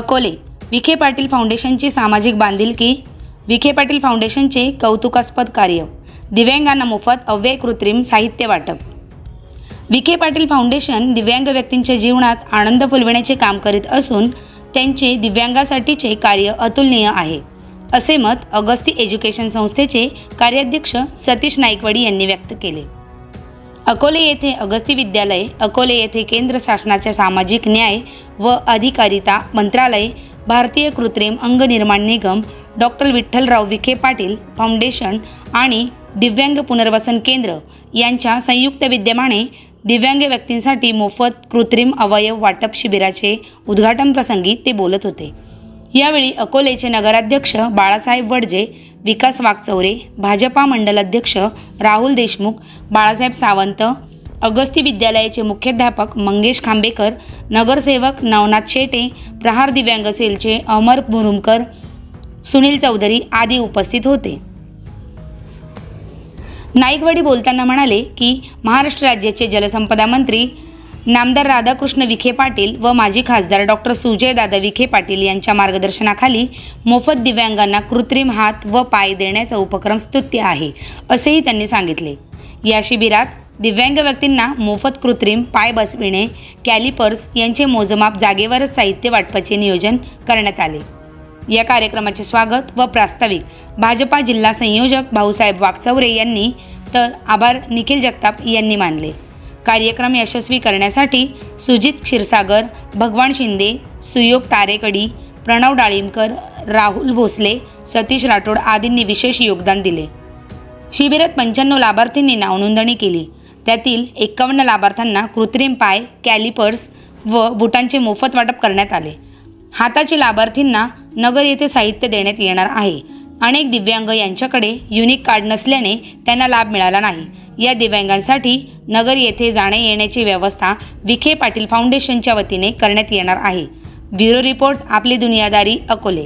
अकोले विखे पाटील फाउंडेशनची सामाजिक बांधिलकी विखे पाटील फाउंडेशनचे कौतुकास्पद कार्य दिव्यांगांना मोफत अव्यय कृत्रिम साहित्य वाटप. विखे पाटील फाउंडेशन दिव्यांग व्यक्तींच्या जीवनात आनंद फुलविण्याचे काम करीत असून त्यांचे दिव्यांगासाठीचे कार्य अतुलनीय आहे असे मत अगस्ती एज्युकेशन संस्थेचे कार्याध्यक्ष सतीश नाईकवाडी यांनी व्यक्त केले. अकोले येथे अगस्ती विद्यालय अकोले येथे केंद्र शासनाच्या सामाजिक न्याय व अधिकारिता मंत्रालय भारतीय कृत्रिम अंग निर्माण निगम डॉक्टर विठ्ठलराव विखे पाटील फाउंडेशन आणि दिव्यांग पुनर्वसन केंद्र यांच्या संयुक्त विद्यमाने दिव्यांग व्यक्तींसाठी मोफत कृत्रिम अवयव वाटप शिबिराचे उद्घाटन प्रसंगी ते बोलत होते. यावेळी अकोलेचे नगराध्यक्ष बाळासाहेब वडजे विकास वागचौरे भाजपा मंडल अध्यक्ष राहुल देशमुख बाळासाहेब सावंत अगस्ती विद्यालयाचे मुख्याध्यापक मंगेश खांबेकर नगरसेवक नवनाथ शेटे प्रहार दिव्यांग सेलचे अमर मुरुमकर सुनील चौधरी आदी उपस्थित होते. नाईकवाडी बोलताना म्हणाले की महाराष्ट्र राज्याचे जलसंपदा मंत्री नामदार राधाकृष्ण विखे पाटील व माजी खासदार डॉक्टर सुजयदादा विखे पाटील यांच्या मार्गदर्शनाखाली मोफत दिव्यांगांना कृत्रिम हात व पाय देण्याचा उपक्रम स्तुत्य आहे असेही त्यांनी सांगितले. या शिबिरात दिव्यांग व्यक्तींना मोफत कृत्रिम पाय बसविणे कॅलिपर्स यांचे मोजमाप जागेवरच साहित्य वाटपाचे नियोजन करण्यात आले. या कार्यक्रमाचे स्वागत व प्रास्ताविक भाजपा जिल्हा संयोजक भाऊसाहेब वाकचौरे यांनी तर आभार निखिल जगताप यांनी मानले. कार्यक्रम यशस्वी करण्यासाठी सुजित क्षीरसागर भगवान शिंदे सुयोग तारेकडी प्रणव डाळिंबकर राहुल भोसले सतीश राठोड आदींनी विशेष योगदान दिले. शिबिरात पंच्याण्णव लाभार्थींनी नावनोंदणी केली. त्यातील एकावन्न लाभार्थ्यांना कृत्रिम पाय कॅलिपर्स व बुटांचे मोफत वाटप करण्यात आले. हाताचे लाभार्थींना नगर येथे साहित्य देण्यात येणार आहे. अनेक दिव्यांग यांच्याकडे युनिक कार्ड नसल्याने त्यांना लाभ मिळाला नाही. या दिव्यांगांसाठी नगर येथे जाणे येण्याची व्यवस्था विखे पाटील फाउंडेशनच्या वतीने करण्यात येणार आहे. ब्युरो रिपोर्ट आपली दुनियादारी अकोले.